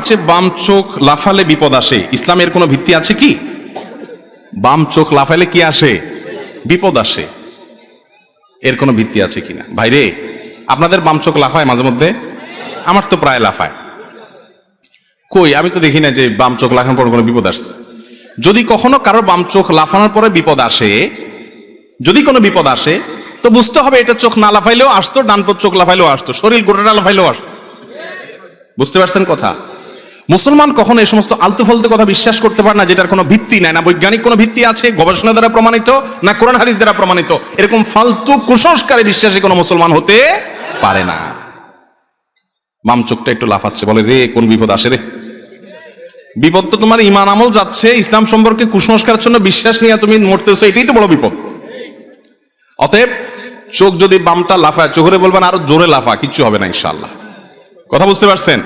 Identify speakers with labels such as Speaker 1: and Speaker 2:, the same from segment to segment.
Speaker 1: আছে বাম চোখ লাফালে বিপদ আসে। ইসলামের কোনো ভিত্তি আছে কি? বাম চোখ লাফালে কি আসে? বিপদ আসে। এর কোনো ভিত্তি আছে কিনা? ভাইরে, আপনাদের বাম চোখ লাফায় মাঝে মধ্যে? আমার তো প্রায় লাফায়। কই, আমি তো দেখি না যে বাম চোখ লাফানোর পর কোনো বিপদ আসছে। যদি কখনো কারও বাম চোখ লাফানোর পরে বিপদ আসে, যদি কোনো বিপদ আসে, তো বুঝতে হবে এটা চোখ না লাফাইলেও আসতো, ডান পর চোখ লাফাইলেও আসতো, শরীর গোটাটা লাফাইলেও আসতো। বুঝতে পারছেন কথা? মুসলমান কখনো এই সমস্ত আলতু ফালতু কথা বিশ্বাস করতে পারে না, যেটার কোনো ভিত্তি নাই, না বৈজ্ঞানিক কোনো ভিত্তি আছে, গবেষণা দ্বারা প্রমাণিত, না কোরআন হাদিস দ্বারা প্রমাণিত। এরকম ফালতু কুসংস্কারে বিশ্বাসী কোনো মুসলমান হতে পারে না। বাম চোখটা একটু লাফাচ্ছে, বলে, রে, কোন বিপদ আসে রে? বিপদ তো তোমার ইমান আমল যাচ্ছে, ইসলাম সম্পর্কে কুসংস্কারের জন্য বিশ্বাস নিয়ে তুমি মরতেছো, এটাই তো বড় বিপদ। অতএব, চোখ যদি বামটা লাফায় চোখরে বলবেন, আরও জোরে লাফা, কিচ্ছু হবে না ইনশাল্লাহ কথা বুঝতে পারছেন?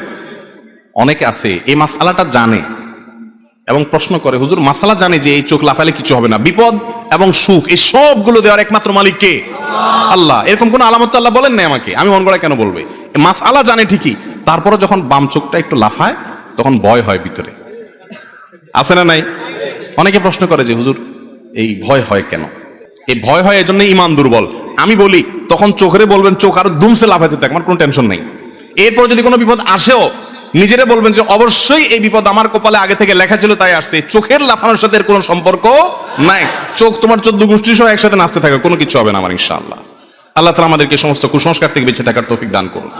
Speaker 1: অনেকে আছে, এই মাসালাটা জানে এবং প্রশ্ন করে, হুজুর, মাসালা জানে যে এই চোখ লাফালে কিছু হবে না। বিপদ এবং সুখ, এই সবগুলো দেওয়ার একমাত্র মালিক কে? আল্লাহ, এরকম কোন আলামত আল্লাহ বলেন নাই আমাকে, আমি মন করা কেন বলবে? মাসালা জানে ঠিকই তারপরে যখন বাম চোখটা একটু লাফায়, তখন ভয় হয় ভিতরে। আছে না নাই? অনেকে প্রশ্ন করে যে, হুজুর, এই ভয় হয় কেন? এই ভয় হয় এজন্য ইমান দুর্বল। আমি বলি, তখন চোখরে বলবেন, চোখ আরও দুমসে লাফাইতে থাক, আমার কোনো টেনশন নেই। এরপর যদি কোনো বিপদ আসেও নিজেরে বলবেন যে অবশ্যই এই বিপদ আমার কপালে আগে থেকে লেখা ছিল, তাই আসছে। চোখের লাফানোর সাথে কোনো সম্পর্ক নাই। চোখ তোমার চোদ্দ গোষ্ঠী সহ একসাথে নাচতে থাকে, কোনো কিছু হবে না আমার, ইনশাআল্লাহ। আল্লাহ তালা আমাদেরকে সমস্ত কুসংস্কার থেকে বেঁচে থাকার তৌফিক দান করুন।